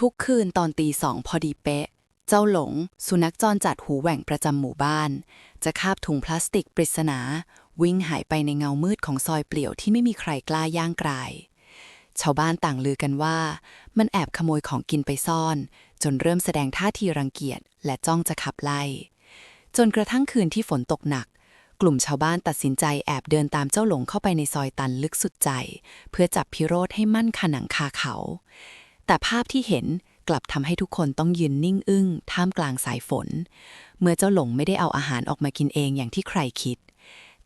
ทุกคืนตอนตีสองพอดีเป๊ะ เจ้าหลง สุนัขจรจัดหูแหว่งประจำหมู่บ้าน จะคาบถุงพลาสติกปริศนา วิ่งหายไปในเงามืดของซอยเปลี่ยวที่ไม่มีใครกล้าย่างกราย ชาวบ้านต่างลือกันว่า มันแอบขโมยของกินไปซ่อน จนเริ่มแสดงท่าทีรังเกียจ และจ้องจะขับไล่ จนกระทั่งคืนที่ฝนตกหนักกลุ่มชาวบ้านตัดสินใจแอบเดินตามเจ้าหลงเข้าไปในซอยตันลึกสุดใจ เพื่อจับพิโรธให้มั่นขนังคาเขา แต่ภาพที่เห็นกลับทำให้ทุกคนต้องยืนนิ่งอึ้งท่ามกลางสายฝน เมื่อเจ้าหลงไม่ได้เอาอาหารออกมากินเองอย่างที่ใครคิด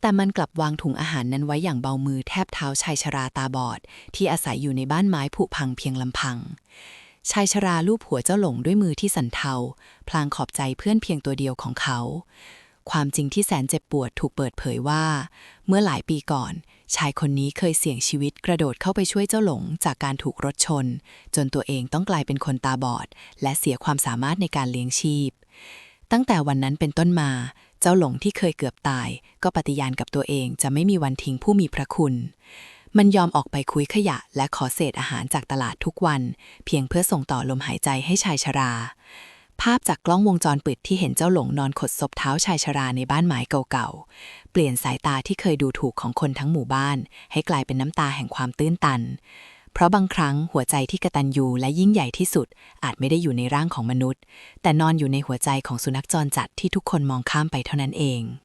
แต่มันกลับวางถุงอาหารนั้นไว้อย่างเบามือแทบเท้าชายชราตาบอด ที่อาศัยอยู่ในบ้านไม้ผุพังเพียงลำพัง ชายชราลูบหัวเจ้าหลงด้วยมือที่สันเทา พลางขอบใจเพื่อนเพียงตัวเดียวของเขา ความจริงที่แสนเจ็บปวดถูกเปิดเผยว่า เมื่อหลายปีก่อน ชายคนนี้เคยเสี่ยงชีวิตกระโดดเข้าไปช่วยเจ้าหลงจากการถูกรถชน จนตัวเองต้องกลายเป็นคนตาบอด และเสียความสามารถในการเลี้ยงชีพ ตั้งแต่วันนั้นเป็นต้นมา เจ้าหลงที่เคยเกือบตาย ก็ปฏิญาณกับตัวเองจะไม่มีวันทิ้งผู้มีพระคุณ มันยอมออกไปคุยขยะและขอเศษอาหารจากตลาดทุกวัน เพียงเพื่อส่งต่อลมหายใจให้ชายชรา ภาพจากกล้องวงจรปิดที่เห็นเจ้าหลงนอนขดศพเท้าชายชราในบ้านไม้เก่าๆ เปลี่ยนสายตาที่เคยดูถูกของคนทั้งหมู่บ้าน ให้กลายเป็นน้ำตาแห่งความตื้นตัน เพราะบางครั้งหัวใจที่กระตันยูและยิ่งใหญ่ที่สุด อาจไม่ได้อยู่ในร่างของมนุษย์ แต่นอนอยู่ในหัวใจของสุนัขจรจัดที่ทุกคนมองข้ามไปเท่านั้นเอง